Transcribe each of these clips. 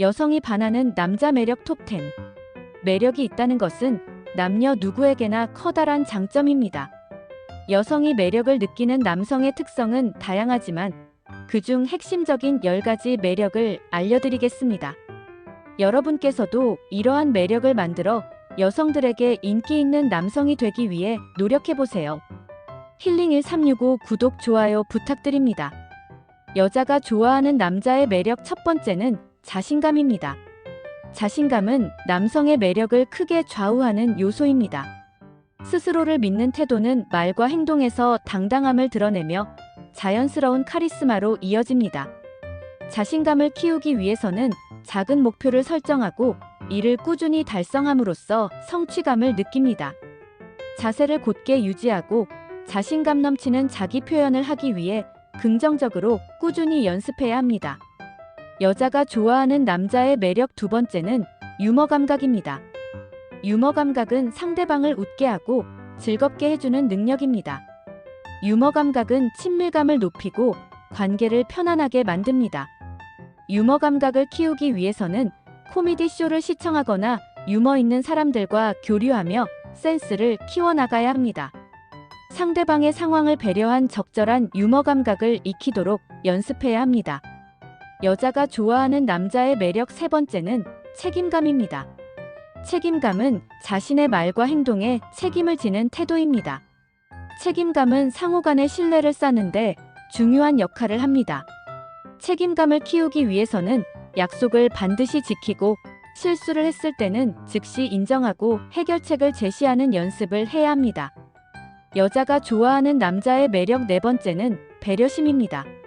여성이 반하는 남자 매력 톱10. 매력이 있다는 것은 남녀 누구에게나 커다란 장점입니다. 여성이 매력을 느끼는 남성의 특성은 다양하지만 그중 핵심적인 10가지 매력을 알려드리겠습니다. 여러분께서도 이러한 매력을 만들어 여성들에게 인기 있는 남성이 되기 위해 노력해보세요. 힐링1365 구독, 좋아요 부탁드립니다. 여자가 좋아하는 남자의 매력 첫 번째는 자신감입니다. 자신감은 남성의 매력을 크게 좌우하는 요소입니다. 스스로를 믿는 태도는 말과 행동에서 당당함을 드러내며 자연스러운 카리스마로 이어집니다. 자신감을 키우기 위해서는 작은 목표를 설정하고 이를 꾸준히 달성함으로써 성취감을 느낍니다. 자세를 곧게 유지하고 자신감 넘치는 자기 표현을 하기 위해 긍정적으로 꾸준히 연습해야 합니다. 여자가 좋아하는 남자의 매력 두 번째는 유머 감각입니다. 유머 감각은 상대방을 웃게 하고 즐겁게 해주는 능력입니다. 유머 감각은 친밀감을 높이고 관계를 편안하게 만듭니다. 유머 감각을 키우기 위해서는 코미디 쇼를 시청하거나 유머 있는 사람들과 교류하며 센스를 키워나가야 합니다. 상대방의 상황을 배려한 적절한 유머 감각을 익히도록 연습해야 합니다. 여자가 좋아하는 남자의 매력 세 번째는 책임감입니다. 책임감은 자신의 말과 행동에 책임을 지는 태도입니다. 책임감은 상호 간의 신뢰를 쌓는데 중요한 역할을 합니다. 책임감을 키우기 위해서는 약속을 반드시 지키고 실수를 했을 때는 즉시 인정하고 해결책을 제시하는 연습을 해야 합니다. 여자가 좋아하는 남자의 매력 네 번째는 배려심입니다.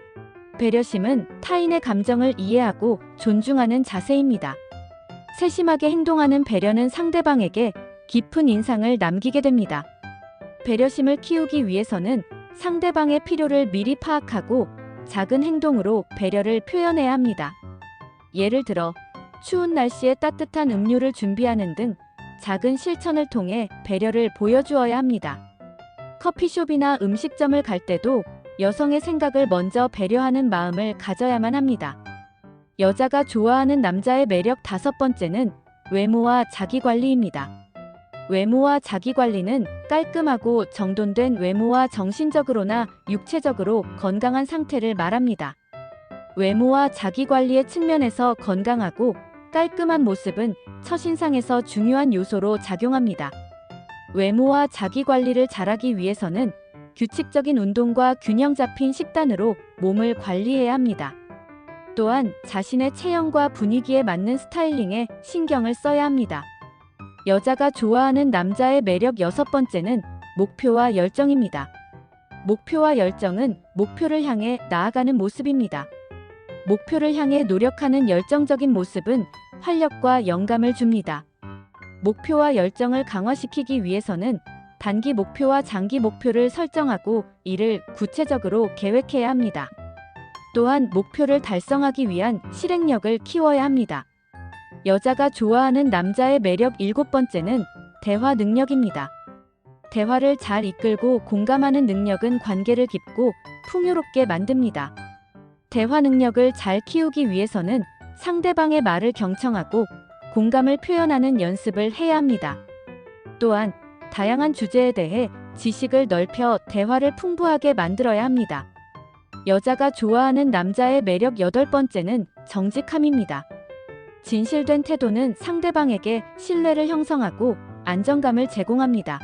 배려심은 타인의 감정을 이해하고 존중하는 자세입니다. 세심하게 행동하는 배려는 상대방에게 깊은 인상을 남기게 됩니다. 배려심을 키우기 위해서는 상대방의 필요를 미리 파악하고 작은 행동으로 배려를 표현해야 합니다. 예를 들어, 추운 날씨에 따뜻한 음료를 준비하는 등 작은 실천을 통해 배려를 보여주어야 합니다. 커피숍이나 음식점을 갈 때도 여성의 생각을 먼저 배려하는 마음을 가져야만 합니다. 여자가 좋아하는 남자의 매력 다섯 번째는 외모와 자기관리입니다. 외모와 자기관리는 깔끔하고 정돈된 외모와 정신적으로나 육체적으로 건강한 상태를 말합니다. 외모와 자기관리의 측면에서 건강하고 깔끔한 모습은 첫인상에서 중요한 요소로 작용합니다. 외모와 자기관리를 잘하기 위해서는 규칙적인 운동과 균형 잡힌 식단으로 몸을 관리해야 합니다. 또한 자신의 체형과 분위기에 맞는 스타일링에 신경을 써야 합니다. 여자가 좋아하는 남자의 매력 여섯 번째는 목표와 열정입니다. 목표와 열정은 목표를 향해 나아가는 모습입니다. 목표를 향해 노력하는 열정적인 모습은 활력과 영감을 줍니다. 목표와 열정을 강화시키기 위해서는 단기 목표와 장기 목표를 설정하고 이를 구체적으로 계획해야 합니다. 또한 목표를 달성하기 위한 실행력을 키워야 합니다. 여자가 좋아하는 남자의 매력 일곱 번째는 대화 능력입니다. 대화를 잘 이끌고 공감하는 능력은 관계를 깊고 풍요롭게 만듭니다. 대화 능력을 잘 키우기 위해서는 상대방의 말을 경청하고 공감을 표현하는 연습을 해야 합니다. 또한 다양한 주제에 대해 지식을 넓혀 대화를 풍부하게 만들어야 합니다. 여자가 좋아하는 남자의 매력 여덟 번째는 정직함입니다. 진실된 태도는 상대방에게 신뢰를 형성하고 안정감을 제공합니다.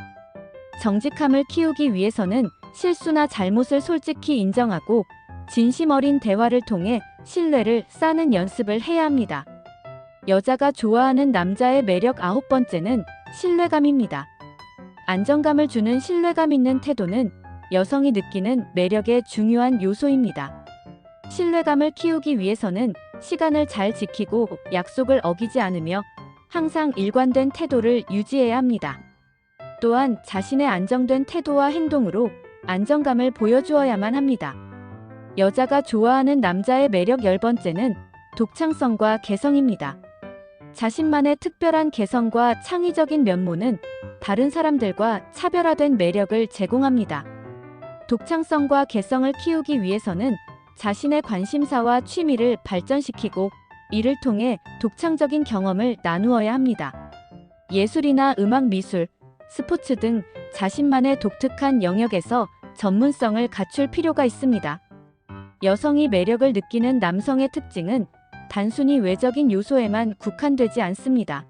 정직함을 키우기 위해서는 실수나 잘못을 솔직히 인정하고 진심 어린 대화를 통해 신뢰를 쌓는 연습을 해야 합니다. 여자가 좋아하는 남자의 매력 아홉 번째는 신뢰감입니다. 안정감을 주는 신뢰감 있는 태도는 여성이 느끼는 매력의 중요한 요소입니다. 신뢰감을 키우기 위해서는 시간을 잘 지키고 약속을 어기지 않으며 항상 일관된 태도를 유지해야 합니다. 또한 자신의 안정된 태도와 행동으로 안정감을 보여주어야만 합니다. 여자가 좋아하는 남자의 매력 열 번째는 독창성과 개성입니다. 자신만의 특별한 개성과 창의적인 면모는 다른 사람들과 차별화된 매력을 제공합니다. 독창성과 개성을 키우기 위해서는 자신의 관심사와 취미를 발전시키고 이를 통해 독창적인 경험을 나누어야 합니다. 예술이나 음악 미술, 스포츠 등 자신만의 독특한 영역에서 전문성을 갖출 필요가 있습니다. 여성이 매력을 느끼는 남성의 특징은 단순히 외적인 요소에만 국한되지 않습니다.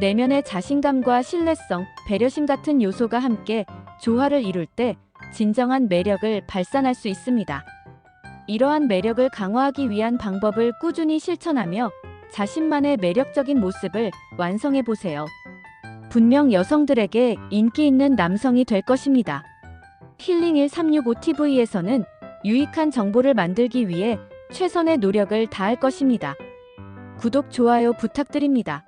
내면의 자신감과 신뢰성, 배려심 같은 요소가 함께 조화를 이룰 때 진정한 매력을 발산할 수 있습니다. 이러한 매력을 강화하기 위한 방법을 꾸준히 실천하며 자신만의 매력적인 모습을 완성해 보세요. 분명 여성들에게 인기 있는 남성이 될 것입니다. 힐링 1365TV에서는 유익한 정보를 만들기 위해 최선의 노력을 다할 것입니다. 구독, 좋아요 부탁드립니다.